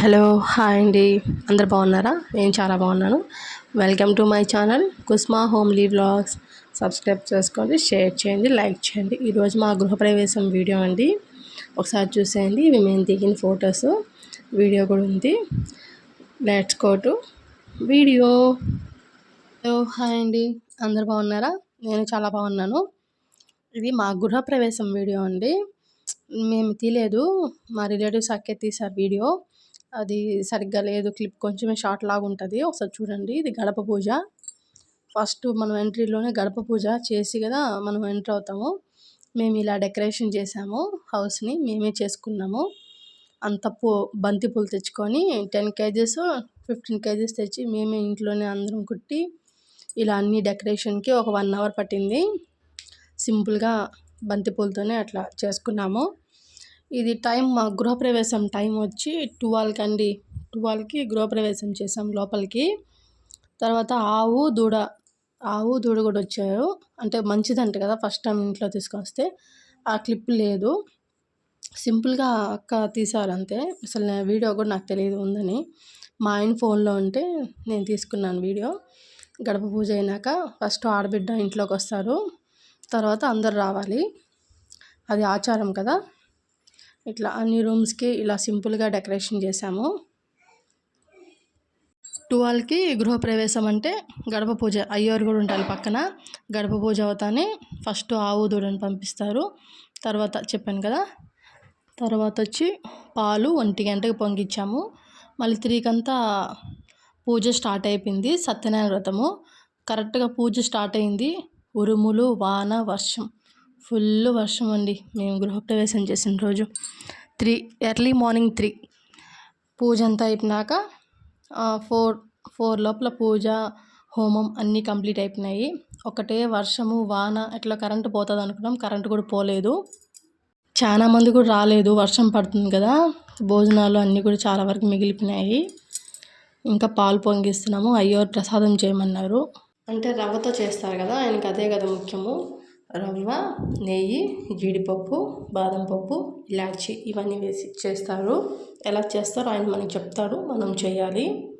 Hello hi అండి. అందరు బాగున్నారా? నేను చాలా బాగున్నాను. Welcome to my channel Kusma homely vlogs. Subscribe చేసుకోండి షేర్ చేయండి లైక్ చేయండి. ఈరోజు మా గృహప్రవేశం వీడియో అండి. ఒకసారి చూసేయండి ఇవి మేము దిగిన ఫొటోస్. వీడియో కూడా ఉంది. Let's go to video. Hello hi అండి. అందరు బాగున్నారా? నేను చాలా బాగున్నాను. ఇది మా గృహప్రవేశం వీడియో అండి. మేము తీయలేదు మా రిలేటివ్స్ అక్కే తీశారు వీడియో. అది సరిగ్గా లేదు క్లిప్ కొంచెమే షార్ట్ లాగా ఉంటుంది ఒకసారి చూడండి ఇది గడప పూజ. ఫస్ట్ మనం ఎంట్రీలోనే గడప పూజ చేసి కదా మనం ఎంటర్ అవుతాము. మేము ఇలా డెకరేషన్ చేసాము హౌస్ని మేమే చేసుకున్నాము. అంత పూ బంతి పూలు తెచ్చుకొని టెన్ కేజెస్ ఫిఫ్టీన్ కేజెస్ తెచ్చి మేమే ఇంట్లోనే అందరం కుట్టి ఇలా అన్ని డెకరేషన్కి ఒక వన్ అవర్ పట్టింది. సింపుల్గా బంతిపూలతోనే అట్లా చేసుకున్నాము. ఇది టైం మా గృహప్రవేశం టైం వచ్చి ట్వెల్వ్కి అండి. ట్వెల్వ్కి గృహప్రవేశం చేసాం లోపలికి. తర్వాత ఆవు దూడ. ఆవు దూడ కూడా వచ్చారు. అంటే మంచిదంట కదా ఫస్ట్ టైం ఇంట్లో తీసుకొస్తే. ఆ క్లిప్ లేదు. సింపుల్గా అక్క తీశారు అంతే. అసలు నా వీడియో కూడా నాకు తెలియదు ఉందని. మా ఆయన ఫోన్లో ఉంటే నేను తీసుకున్నాను వీడియో. గడప పూజ అయినాక ఫస్ట్ ఆడబిడ్డ ఇంట్లోకి వస్తారు. తర్వాత అందరు రావాలి. అది ఆచారం కదా. ఇట్లా అన్ని రూమ్స్కి ఇలా సింపుల్గా డెకరేషన్ చేశాము. టువాల్కి గృహప్రవేశం అంటే గడప పూజ. అయ్యవారు కూడా ఉంటారు పక్కన. గడప పూజ అవుతానే ఫస్ట్ ఆవు దూడని పంపిస్తారు. తర్వాత చెప్పాను కదా తర్వాత వచ్చి పాలు ఒంటి గంటకు పొంగిచ్చాము. మళ్ళీ త్రీకి అంతా పూజ స్టార్ట్ అయిపోయింది. సత్యనారాయణ వ్రతము. కరెక్ట్గా పూజ స్టార్ట్ అయింది. ఉరుములు వాన వర్షం. ఫుల్ వర్షం అండి. మేము గృహప్రవేశం చేసిన రోజు త్రీ ఎర్లీ మార్నింగ్ త్రీ. పూజ అంతా అయిపోయినాక ఫోర్ ఫోర్ లోపల పూజ హోమం అన్నీ కంప్లీట్ అయిపోయినాయి. ఒకటే వర్షము వాన ఇట్లా కరెంటు పోతుంది అనుకున్నాం. కరెంటు కూడా పోలేదు. చాలా మంది కూడా రాలేదు. వర్షం పడుతుంది కదా. భోజనాలు అన్నీ కూడా చాలా వరకు మిగిలిపోయినాయి. ఇంకా పాలు పొంగిస్తున్నాము. అయ్యో ప్రసాదం చేయమన్నారు. అంటే రవ్వతో చేస్తారు కదా. ఆయనకి అదే కదా ముఖ్యము. రవ్వ నెయ్యి జీడిపప్పు బాదం పప్పు ఇలాచి ఇవన్నీ వేసి చేస్తారు. ఎలా చేస్తారో ఆయన మనకి చెప్తారు. మనం చేయాలి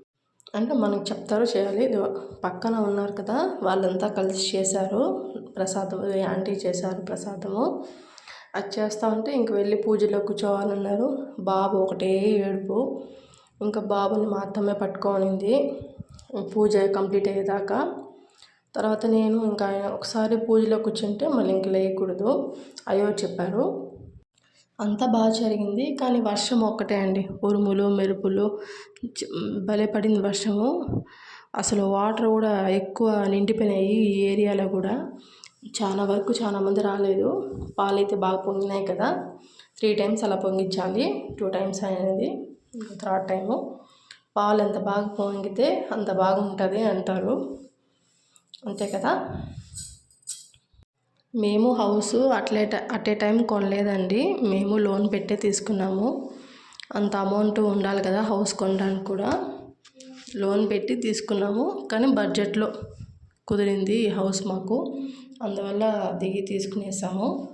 అంటే మనకు చెప్తారు చేయాలి. పక్కన ఉన్నారు కదా వాళ్ళంతా కలిసి చేశారు. ప్రసాదం ఆంటీ చేశారు ప్రసాదము. అది చేస్తా ఉంటే ఇంక వెళ్ళి పూజలో కూర్చోవాలన్నారు. బాబు ఒకటే ఏడుపు. ఇంకా బాబుని మాత్రమే పట్టుకోనింది. పూజ కంప్లీట్ అయ్యేదాకా తర్వాత నేను ఇంకా ఒకసారి పూజలో కూర్చుంటే మళ్ళీ ఇంక లేయకూడదు. అయ్యో చెప్పారు. అంతా బాగా జరిగింది. కానీ వర్షం ఒక్కటే అండి. ఉరుములు మెరుపులు భలే పడింది వర్షము. అసలు వాటర్ కూడా ఎక్కువ నిండిపోయినాయి ఈ ఏరియాలో కూడా. చాలా వరకు చాలా మంది రాలేదు. పాలు అయితే బాగా పొంగినాయి కదా. త్రీ టైమ్స్ అలా పొంగించాలి. టూ టైమ్స్ అనేది. Third time. పాలు ఎంత బాగా పొంగితే అంత బాగుంటుంది అంటారు. అంతే కదా? మేము హౌస్ అట్లే అట్ ఏ టైం కొనలేదండి. మేము లోన్ పెట్టే తీసుకున్నాము. అంత అమౌంట్ ఉండాలి కదా హౌస్ కొనడానికి కూడా. లోన్ పెట్టి తీసుకున్నాము కానీ బడ్జెట్లో కుదిరింది ఈ హౌస్ మాకు. అందువల్ల దిగి తీసుకునేసాము.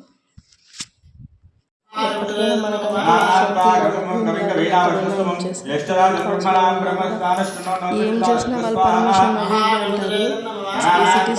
ఏం చేసినా వాళ్ళు పర్మిషన్ అంటారు.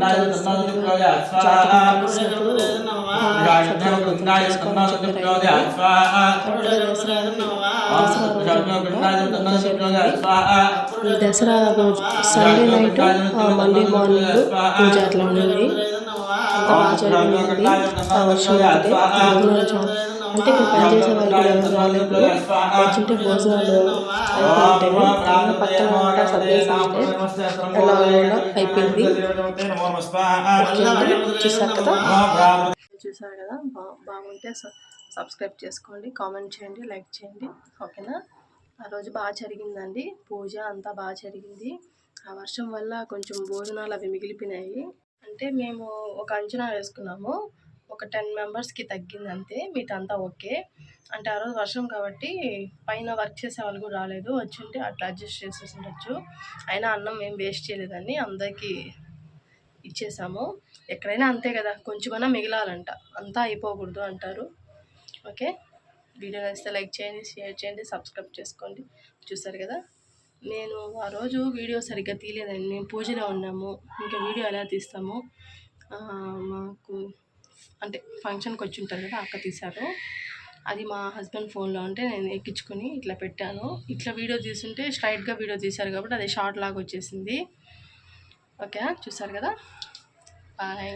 అయితే రెంట్స్ ఫిఫ్టీన్ థౌసండ్ దాని బదులు amount Dussehra Sunday night Monday morning పూజ అట్లా ఉండింది వర్షం అంటే ఇక్కడ పనిచేసే వాళ్ళకి కూడా వచ్చింటే భోజనాలు అయిపోయింటాయి పక్కన వంట సర్దేసింటే ఎలా కూడా అయిపోయింది. చూసారు కదా? చూసారు కదా? బా బాగుంటే సబ్స్క్రైబ్ చేసుకోండి కామెంట్ చేయండి లైక్ చేయండి. ఓకేనా? ఆ రోజు బాగా జరిగిందండి. పూజ అంతా బాగా జరిగింది. ఆ వర్షం వల్ల కొంచెం భోజనాలు అవి మిగిలిపోయినాయి. అంటే మేము ఒక అంచనా వేసుకున్నాము. ఒక టెన్ మెంబర్స్కి తగ్గింది అంతే మిగతా అంతా ఓకే. అంటే ఆ రోజు వర్షం కాబట్టి పైన వర్క్ చేసే వాళ్ళు కూడా రాలేదు వచ్చి ఉంటే అట్లా అడ్జస్ట్ చేసేసి ఉండొచ్చు. అయినా అన్నం ఏం వేస్ట్ చేయలేదని అందరికీ ఇచ్చేసాము. ఎక్కడైనా అంతే కదా కొంచెమైనా మిగిలాలంట. అంతా అయిపోకూడదు అంటారు. ఓకే? వీడియో నచ్చితే లైక్ చేయండి షేర్ చేయండి సబ్స్క్రైబ్ చేసుకోండి. చూసారు కదా? నేను ఆ రోజు వీడియో సరిగ్గా తీయలేదండి. మేము పూజలో ఉన్నాము. ఇంకా వీడియో ఎలా తీస్తాము మాకు అంటే ఫంక్షన్కి వచ్చి ఉంటారు కదా అక్క తీశారు. అది మా హస్బెండ్ ఫోన్లో ఉంటే నేను ఎక్కించుకొని ఇట్లా పెట్టాను. ఇట్లా వీడియో తీసుంటే స్ట్రైట్గా వీడియో తీశారు కాబట్టి అది షార్ట్ లాగా వచ్చేసింది. ఓకే చూసారు కదా? బాయ్.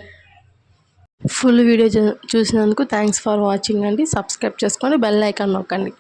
ఫుల్ వీడియో చూసినందుకు థ్యాంక్స్ ఫర్ వాచింగ్ అండి. సబ్స్క్రైబ్ చేసుకోండి బెల్ ఐకాన్ నొక్కండి.